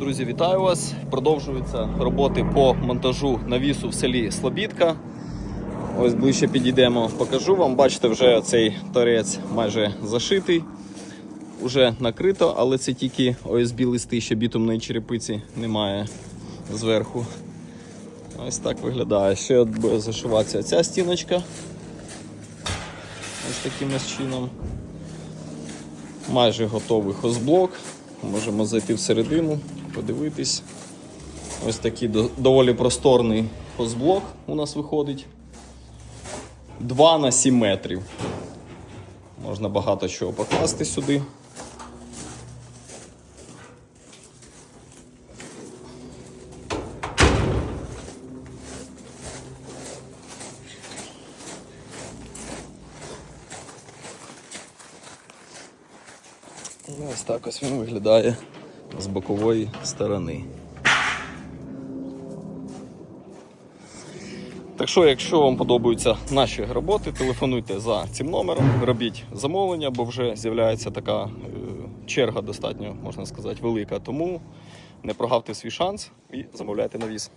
Друзі, вітаю вас! Продовжуються роботи по монтажу навісу в селі Слобідка. Ось ближче підійдемо, покажу вам. Бачите, вже цей торець майже зашитий, уже накрито, але це тільки ОСБ листи, ще бітумної черепиці немає зверху. Ось так виглядає. Ще буде зашиватися ця стіночка. Ось таким чином. Майже готовий хозблок. Можемо зайти всередину, подивитись. Ось такий доволі просторний хозблок у нас виходить. 2 на 7 метрів. Можна багато чого покласти сюди. І ось так ось він виглядає з бокової сторони. Так що, якщо вам подобаються наші роботи, телефонуйте за цим номером, робіть замовлення, бо вже з'являється така е, черга достатньо, можна сказати, велика. Тому не прогавте свій шанс і замовляйте навіс.